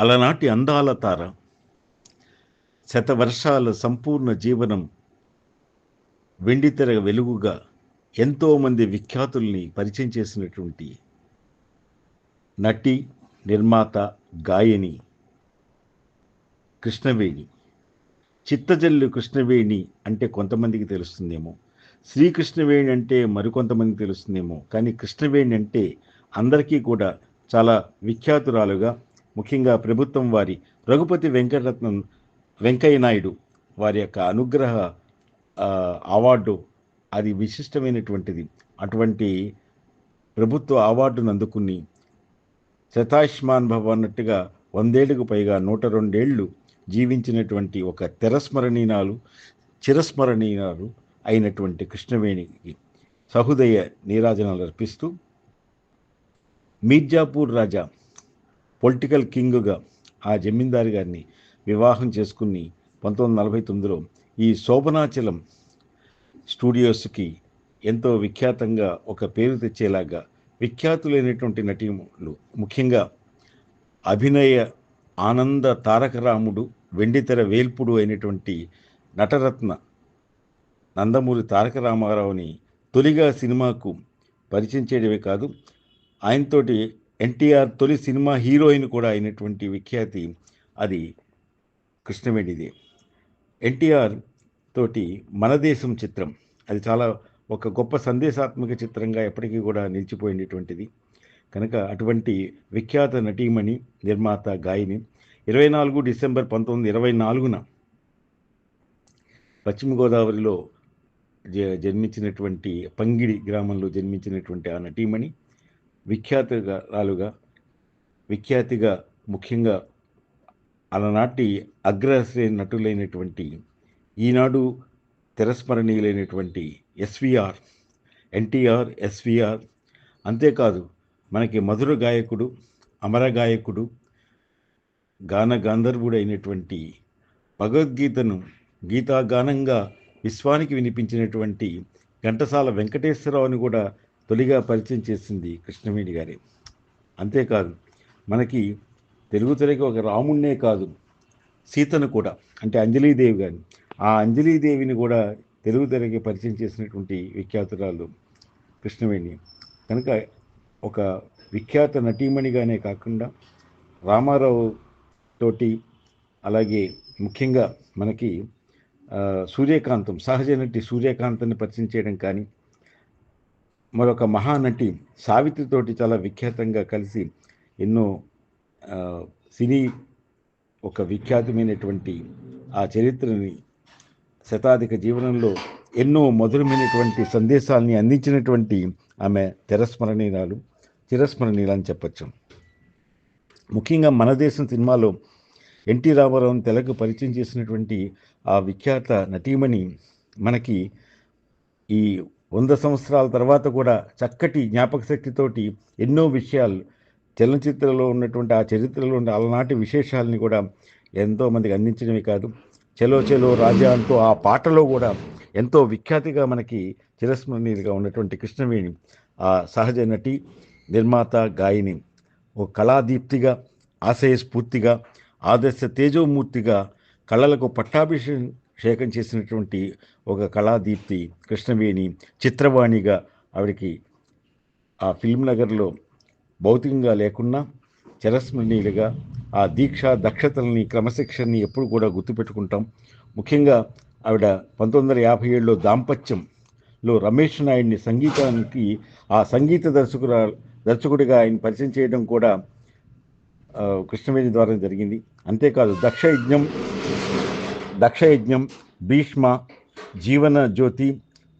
అలనాటి అందాల తార శతవర్షాల సంపూర్ణ జీవనం వెండితెర వెలుగుగా ఎంతోమంది విఖ్యాతుల్ని పరిచయం చేసినటువంటి నటి నిర్మాత గాయని కృష్ణవేణి. చిత్తజల్లు కృష్ణవేణి అంటే కొంతమందికి తెలుస్తుందేమో. శ్రీకృష్ణవేణి అంటే మరికొంతమందికి తెలుస్తుందేమో. కానీ కృష్ణవేణి అంటే అందరికీ కూడా చాలా విఖ్యాతురాలుగా ముఖ్యంగా ప్రభుత్వం వారి రఘుపతి వెంకటరత్నం వెంకయ్య నాయుడు వారి యొక్క అనుగ్రహ అవార్డు అది విశిష్టమైనటువంటిది. అటువంటి ప్రభుత్వ అవార్డును అందుకుని శతాయుష్మాన్ భవ అన్నట్టుగా వందేళ్ళకు పైగా నూట రెండేళ్ళు జీవించినటువంటి ఒక తెరస్మరణీయాలు చిరస్మరణీయాలు అయినటువంటి కృష్ణవేణికి సహృదయ నీరాజనాలు అర్పిస్తూ మీర్జాపూర్ రాజా పొలిటికల్ కింగ్గా ఆ జమీందారు గారిని వివాహం చేసుకుని పంతొమ్మిది నలభై తొమ్మిదిలో ఈ శోభనాచలం స్టూడియోస్కి ఎంతో విఖ్యాతంగా ఒక పేరు తెచ్చేలాగా విఖ్యాతులైనటువంటి నటీములు ముఖ్యంగా అభినయ ఆనంద తారకరాముడు వెండితెర వేల్పుడు అయినటువంటి నటరత్న నందమూరి తారక రామారావుని తొలిగా సినిమాకు పరిచయం చేయడమే కాదు ఆయనతోటి ఎన్టీఆర్ తొలి సినిమా హీరోయిన్ కూడా అయినటువంటి విఖ్యాతి అది కృష్ణవేణిది. ఎన్టీఆర్ తోటి మన దేశం చిత్రం అది చాలా ఒక గొప్ప సందేశాత్మక చిత్రంగా ఎప్పటికీ కూడా నిలిచిపోయినటువంటిది. కనుక అటువంటి విఖ్యాత నటీమణి నిర్మాత గాయని ఇరవై నాలుగు డిసెంబర్ పంతొమ్మిది ఇరవై నాలుగున పశ్చిమ గోదావరిలో జ- జన్మించినటువంటి పంగిడి గ్రామంలో జన్మించినటువంటి ఆ నటీమణి విఖ్యాతరాలుగా విఖ్యాతిగా ముఖ్యంగా అలనాటి అగ్రశ్రేణి నటులైనటువంటి ఈనాడు తిరస్మరణీయులైనటువంటి ఎస్విఆర్ ఎన్టీఆర్ ఎస్విఆర్. అంతేకాదు మనకి మధుర గాయకుడు అమర గాయకుడు గాన గాంధర్వుడు అయినటువంటి భగవద్గీతను గీతాగానంగా విశ్వానికి వినిపించినటువంటి ఘంటసాల వెంకటేశ్వరరావుని కూడా తొలిగా పరిచయం చేసింది కృష్ణవేణి గారే. అంతేకాదు మనకి తెలుగు తెరకి ఒక రాముణ్ణే కాదు సీతను కూడా అంటే అంజలీదేవి గారిని. ఆ అంజలీదేవిని కూడా తెలుగు తెరకి పరిచయం చేసినటువంటి విఖ్యాతురాలు కృష్ణవేణి. కనుక ఒక విఖ్యాత నటీమణిగానే కాకుండా రామారావు తోటి అలాగే ముఖ్యంగా మనకి సూర్యకాంతం సహజ నటి సూర్యకాంతాన్ని పరిచయం చేయడం కానీ మరొక మహానటి సావిత్రితోటి చాలా విఖ్యాతంగా కలిసి ఎన్నో సినీ ఒక విఖ్యాతమైనటువంటి ఆ చరిత్రని శతాధిక జీవనంలో ఎన్నో మధురమైనటువంటి సందేశాలని అందించినటువంటి ఆమె తిరస్మరణీయాలు చిరస్మరణీయులు అని చెప్పచ్చు. ముఖ్యంగా మన దేశం సినిమాలో ఎన్టీ రామారావుని తెలకు పరిచయం చేసినటువంటి ఆ విఖ్యాత నటీమణి మనకి ఈ వంద సంవత్సరాల తర్వాత కూడా చక్కటి జ్ఞాపక శక్తితోటి ఎన్నో విషయాలు చలనచిత్రలో ఉన్నటువంటి ఆ చరిత్రలో ఉన్న అలనాటి విశేషాలని కూడా ఎంతోమందికి అందించడమే కాదు. చెలో చెలో రాజా అంటూ ఆ పాటలో కూడా ఎంతో విఖ్యాతిగా మనకి చిరస్మరణీయులుగా ఉన్నటువంటి కృష్ణవేణి ఆ సహజ నటి నిర్మాత గాయని ఓ కళాదీప్తిగా ఆశయ స్ఫూర్తిగా ఆదర్శ తేజోమూర్తిగా కళలకు పట్టాభిషేకం చేసినటువంటి ఒక కళాదీప్తి కృష్ణవేణి చిత్రవాణిగా ఆవిడకి ఆ ఫిల్మ్ నగర్లో భౌతికంగా లేకున్నా చిరస్మరణీయులుగా ఆ దీక్ష దక్షతల్ని క్రమశిక్షణని ఎప్పుడు కూడా గుర్తుపెట్టుకుంటాం. ముఖ్యంగా ఆవిడ పంతొమ్మిది వందల యాభై ఏడులో దాంపత్యంలో రమేష్ నాయుడిని సంగీతానికి ఆ సంగీత దర్శకురా దర్శకుడిగా ఆయన పరిచయం చేయడం కూడా కృష్ణవేణి ద్వారా జరిగింది. అంతేకాదు దక్ష యజ్ఞం దక్షయజ్ఞం భీష్మ జీవన జ్యోతి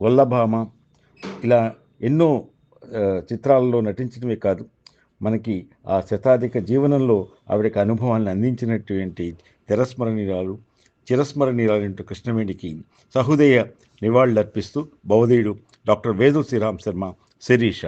వల్లభామ ఇలా ఎన్నో చిత్రాలలో నటించడమే కాదు మనకి ఆ శతాధిక జీవనంలో ఆవిడకి అనుభవాన్ని అందించినటువంటి తిరస్మరణీయాలు చిరస్మరణీయాలంటూ కృష్ణవేణికి సహృదయ నివాళులర్పిస్తూ బౌదేయుడు డాక్టర్ వేదు శ్రీరామ్ శర్మ శిరీష.